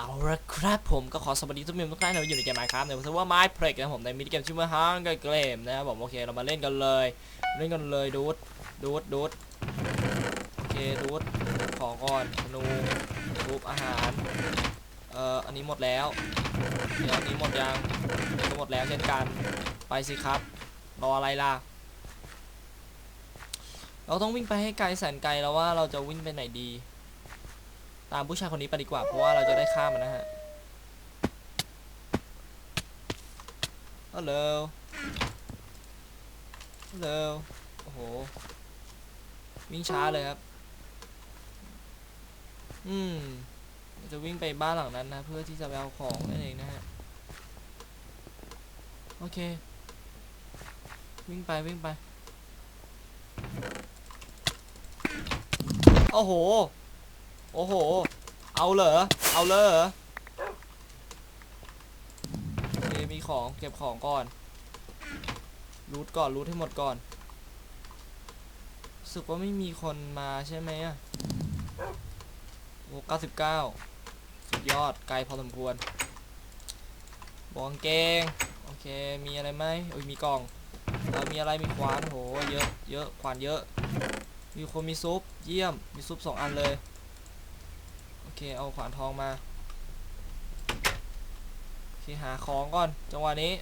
เอาละครับผมก็ขอสวัสดีทุกท่านทุกท่านที่อยู่ในเกมไมค์ครับในวันที่ว่าไม้เพลกนะผมในมินิเกมชื่อว่าฮังเกมนะครับผมโอเคเรามาเล่นกันเลย เล่นกันเลยดูดดูดดูดโอเคดูดของก่อนธนูรูปอาหารเอ่ออันนี้หมดแล้วเดี๋ยวอันนี้หมดยังก็หมดแล้วเช่นกันไปสิครับรออะไรล่ะเราต้องวิ่งไปให้ไกลแสนไกลแล้วว่าเราจะวิ่งไปไหนดี ตามผู้ชายคนนี้ไปดีกว่าเพราะว่าเราจะได้ข้ามมันนะฮะฮัลโหลฮัลโหลโอ้โหวิ่งช้าเลยครับ อืมจะวิ่งไปบ้านหลังนั้นนะ เพื่อที่จะไปเอาของนั่นเองนะฮะ โอเค วิ่งไปวิ่งไป โอ้โห โอ้โห เอาเหรอ เอาเลยเหรอโอเคมีของเก็บของก่อน รูทก่อน รูทให้หมดก่อนสึกว่าไม่มีคนมาใช่ไหมอะโอ้เก้าสิบเก้าสุดยอด ไกลพอสมควรบองเกง โอเค มีอะไรไหมโอ้ยมีกล่องเออมีอะไรมีขวานโห เยอะ เยอะ ขวานเยอะ มีคนมีซุป เยี่ยม มีซุปสองอันเลย เคเอาขวานทองมาโอเคหาของก่อนจังหวะนี้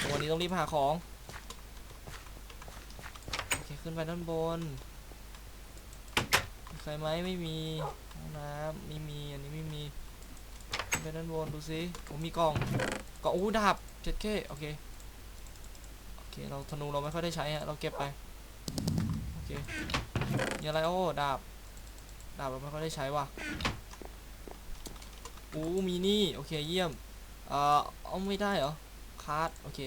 จังหวะนี้ต้องรีบหาของโอเคขึ้นไปด้านบนมีใครไหมไม่มีห้องน้ำไม่มีอันนี้ไม่มีขึ้นไปด้านบนดูสิโอ้มีกล่องกล่องอู้ดาบเจ็ดเคโอเคโอเคเราธนูเราไม่ค่อยได้ใช้ฮะเราเก็บไปโอเคมีอะไรโอ้ดาบ ดาบเราไม่ค่อยได้ใช้ว่ะอู้มีนี่ โอเคเยี่ยม เอ่อเอาไม่ได้เหรอคาร์ดโอเค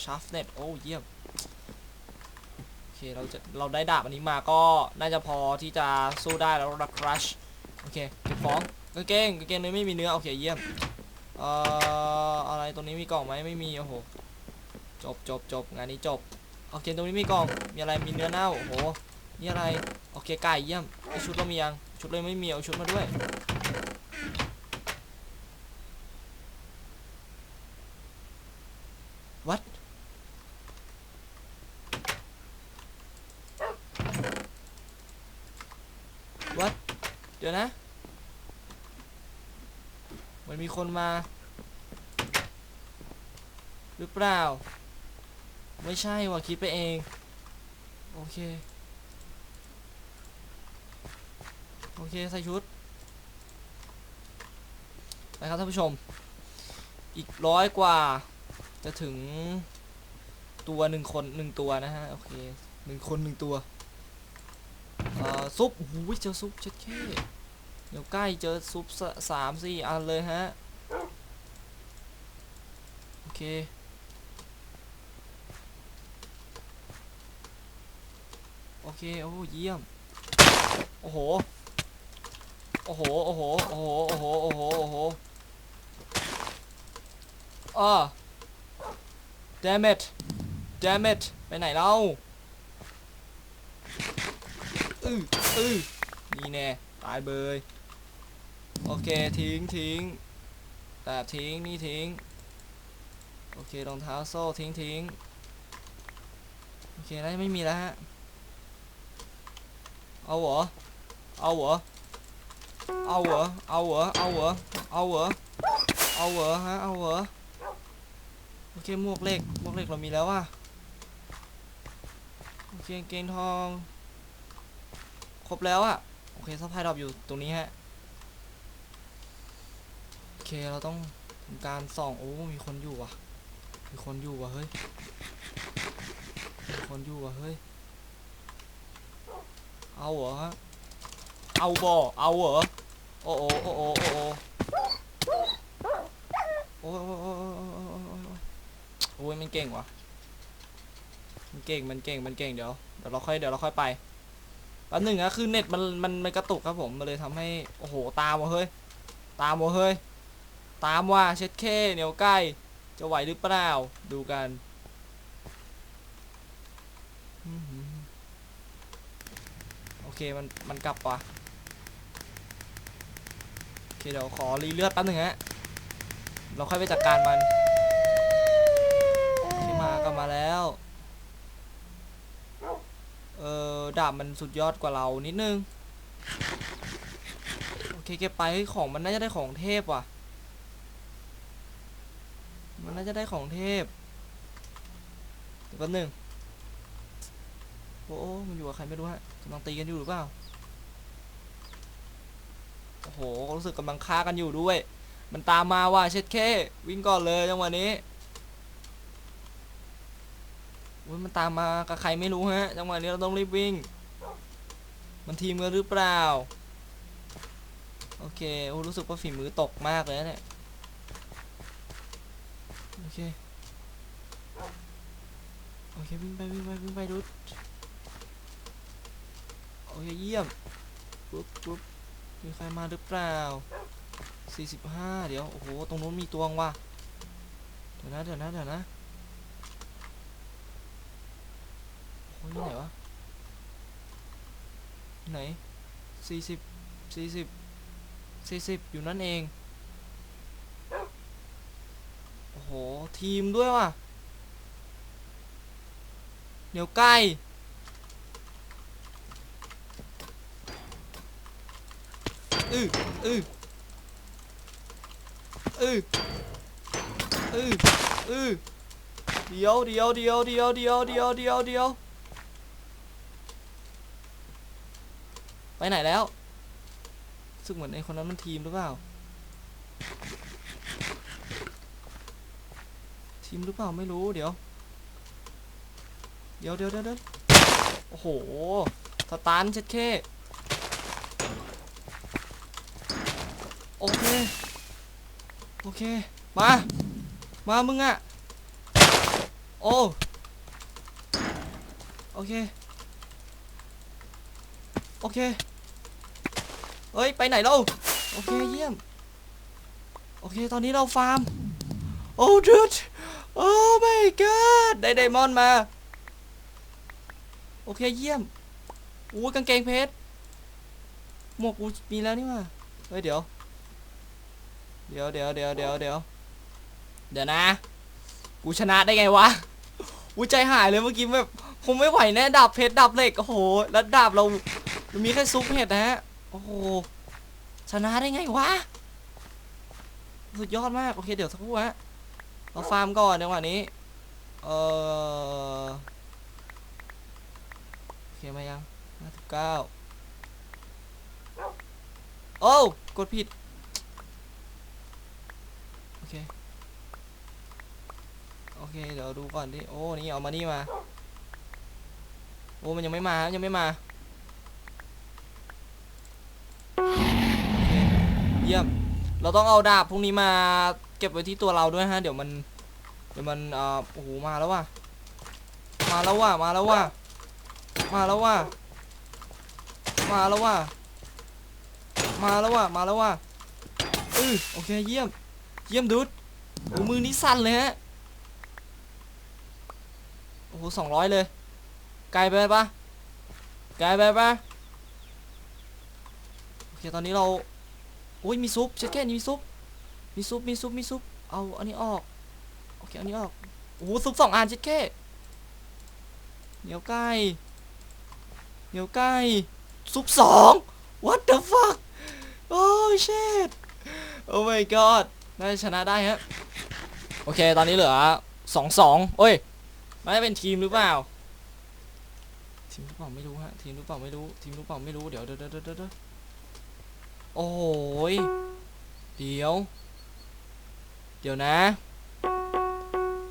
ชาร์ฟเน็ตโอ้เยี่ยม โอเค เราจะเราได้ดาบอันนี้มาก็น่าจะพอที่จะสู้ได้แล้วนะครัชโอเคเก็บของกางเกงกางเกงนี้ไม่มีเนื้อ โอเคเยี่ยม เอ่ออะไรตรงนี้มีกล่องไหมไม่มีโอ้โหจบจบจบงานนี้จบโอเคตรงนี้มีกล่องมีอะไรมีเนื้อเน่าโอ้โห นี่อะไร โอเคไก่เยี่ยมไอชุดเรามียัง ชุดเลยไม่มีเอาชุดมาด้วย what วัดเดี๋ยวนะมันมีคนมา หรือเปล่า ไม่ใช่ว่ะคิดไปเอง โอเค โอ เคใส่ชุดนะครับท่านผู้ชม อีกร้อยกว่า จะถึงตัวหนึ่งคนหนึ่งตัวนะฮะ โอเคหนึ่งคนหนึ่งตัวเอ่อซุปโอ้โหเจอซุปเช็ดแค่เดี๋ยวใกล้เจอซุปสสามสี่อันเลยฮะ โอเคโอเค โอ้เยี่ยม โอ้โห โอ้โห โอ้โห โอ้โห โอ้โห โอ้โห โอ้โหอ่า damn it damn it ไปไหนเล่าอืออือนี่แน่ ตายเบย โอเค ทิ้งทิ้งแต่ทิ้ง นี่ทิ้ง โอเค รองเท้าโซ่ทิ้งทิ้ง โอเคแล้ไม่มีแล้วฮะ เอาเหรอ เอาเหรอ เอาเหรอ เอาเหรอ เอาเหรอ เอาเหรอ เอาเหรอฮะ เอาเหรอ โอเคหมวกเหล็กหมวกเหล็กเรามีแล้วว่ะโอเคเกงทอง ครบแล้วอะโอเคซัพพลายดรอปอยู่ตรงนี้ฮะ โอเคเราต้องทำการส่อง โอ้ มีคนอยู่ว่ะ มีคนอยู่ว่ะเฮ้ย มีคนอยู่ว่ะเฮ้ย เอาเหรอฮะ เอาบ่เอาเหรอ โอ้โอ้โอ้โอ้โอ้โอ้โอ้โอ้โอ้โอ้โอ้โอ้โอ้โอ้ยมันเก่งวะมันเก่งมันเก่งมันเก่งเดี๋ยวเดี๋ยวเราค่อยเดี๋ยวเราค่อยไปแป๊บหนึ่งนะคือเน็ตมันมันมันกระตุกครับผมมันเลยทำให้โอ้โหตามว่ะเฮ้ยตามว่ะเฮ้ยตามว่ะเช็ดเคเหนียวใกล้จะไหวหรือเปล่าดูกันโอเคมันมันกลับว่ะ เดี๋ยวขอรีเลือดแป๊บนึงฮะเราค่อยไปจัดการมันที่มากลับมาแล้ว เออดาบมันสุดยอดกว่าเรานิดนึง โอเคเก็บไปเฮ้ของมันน่าจะได้ของเทพว่ะ มันน่าจะได้ของเทพแป๊บนึง โอ้ มันอยู่กับใครไม่รู้ฮะกำลังตีกันอยู่หรือเปล่า โอ้โหรู้สึกกำลังฆ่ากันอยู่ด้วย มันตามมาว่ะเช็ดเควิ่งก่อนเลยจังหวะนี้อุ้ยมันตามมากับใครไม่รู้ฮะจังหวะนี้เราต้องรีบวิ่ง มันทีมกันหรือเปล่า โอเคโอ้รู้สึกว่าฝีมือตกมากเลยนะเนี่ยโอเคโอเควิ่งไปวิ่งไปวิ่งไปดุดโอเคเยี่ยมปุ๊บปุ๊บ มีใครมาหรือเปล่า 45 เดี๋ยว โอ้โห ตรงนู้นมีตวงว่ะ เดี๋ยวนะ เดี๋ยวนะ เดี๋ยวนะโอ้ยไหนวะ ไหน 40 40 40 อยู่นั่นเอง โอ้โห ทีมด้วยว่ะ เหนียวไก่ อืออืออืออืออือเดี๋ยวเดี๋ยวเดี๋ยวเดี๋ยวเดี๋ยวเดี๋ยวเดี๋ยวเดี๋ยวไปไหนแล้วรู้สึกเหมือนไอ้คนนั้นมันทีมหรือเปล่า ทีมหรือเปล่าไม่รู้เดี๋ยว เดี๋ยวเดี๋ยวเดี๋ยวโอ้โหสตาร์นเช็ดเค อเค โอเค มา มามึงอะโอ้ โอเค โอเค เฮ้ย ไปไหนเราโอเค เยี่ยม โอเค ตอนนี้เราฟาร์ม โอ้ดูดโอ้ my god ได้ไดมอนด์มา โอเค เยี่ยมอู้กางเกงเพชรหมวกกูมีแล้วนี่ว่าเฮ้ย เดี๋ยว เดี๋ยวเดี๋ยวเดี๋ยวเดี๋ยวเดี๋ยวเดี๋ยวนะ กูชนะได้ไงวะอูใจหายเลยเมื่อกี้แบบคงไม่ไหวแน่ดาบเพชรดาบเหล็กโอ้โหแล้วดาบเราเรามีแค่ซุปเห็ดนะฮะโอ้โหชนะได้ไงวะสุดยอดมากโอเคเดี๋ยวสักครู่ฮะเราฟาร์มก่อนจังหวะนี้เออโอเคมายังห้าสิบเก้าโอ้กดผิด เค โอเค เดี๋ยวดูก่อนดิ โอ้ นี่เอามานี่มา โอ้ มันยังไม่มา ยังไม่มาเคเยี่ยม เราต้องเอาดาบพวกนี้มาเก็บไว้ที่ตัวเราด้วยฮะ เดี๋ยวมัน เดี๋ยวมันเอ่อโอ้โห มาแล้วว่ะ มาแล้วว่ะ มาแล้วว่ะ มาแล้วว่ะ มาแล้วว่ะ มาแล้วว่ะ มาแล้วว่ะอือโอเค เยี่ยม เยี่ยมดูดโอ้มือนี้สั่นเลยฮะ โอ้โหสองร้อยเลย ไกลไปปะไกลไปปะโอเค ตอนนี้เรา โอ้ย มีซุปเช็ดแค่นี้มีซุป มีซุป มีซุป มีซุป เอาอันนี้ออก โอเค อันนี้ออก โอ้โหซุปสองอันเช็ดแค่เหนียวไก่เหนียวไก่ซุปสอง what the fuck โอ้ shit โอ้ my god น่าจะชนะได้ฮะโอเค ตอนนี้เหลือสองสองโอ้ยน่เป็นทีมหรือเปล่า ทีมหรือเปล่าไม่รู้ฮะทีมหรือเปล่าไม่รู้ทีมหรือเปล่าไม่รู้เดี๋ยวเดี๋ยวเดี๋ยวเดี๋ยวเดี๋ยวโอ้ยเดี๋ยว เดี๋ยวนะ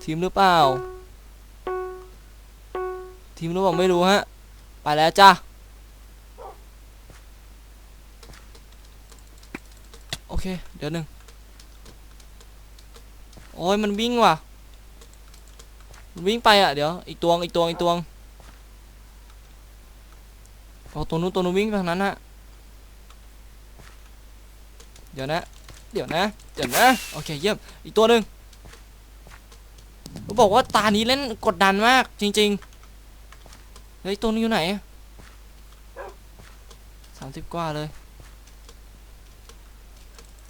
ทีมหรือเปล่า ทีมหรือเปล่าไม่รู้ฮะไปแล้วจ้าโอเค เดี๋ยวหนึ่ง โอ้ยมันวิ่งว่ะมันวิ่งไปอะเดี๋ยวอีกตัวอีกตัวอีกตัวโอ้ตัวนู้นตัวนู้นวิ่งไปทางนั้นฮะเดี๋ยวนะ เดี๋ยวนะ เดี๋ยวนะ โอเคเยี่ยม อีกตัวหนึ่งเขาบอกว่าตานี้เล่นกดดันมากจริงๆเฮ้ยตัวนี้อยู่ไหนสามสิบกว่าเลย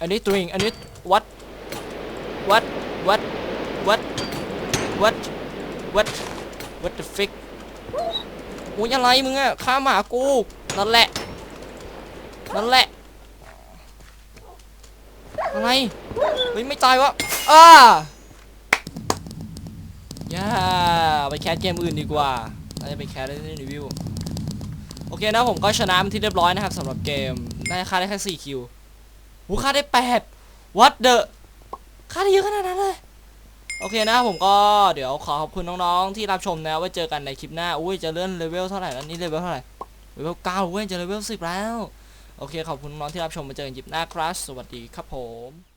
อันนี้ drink อันนี้ what what what what what what what the fuck โอ้ยอะไรมึงอะฆ่าหมากูนั่นแหละนั่นแหละอะไรเฮ้ยไม่ตายวะอ้าย่าไปแคสเกมอื่นดีกว่าน่าจะไปแคสได้ในรีวิวโอเคนะผมก็ชนะเป็นที่เรียบร้อยนะครับสำหรับเกมได้ค่าได้แค่4คิวหูค่าได้ 8 what the ค่าได้เยอะขนาดนั้นเลย โอเคนะผมก็เดี๋ยวขอขอบคุณน้องๆที่รับชมนะไว้เจอกันในคลิปหน้า อุ้ยจะเลื่อนเลเวลเท่าไหร่แล้วนี่เลเวลเท่าไหร่ เลเวลเก้าเว้ยจะเลเวลสิบแล้ว โอเคขอบคุณน้องที่รับชมมาเจอกันคลิปหน้าครับ สวัสดีครับผม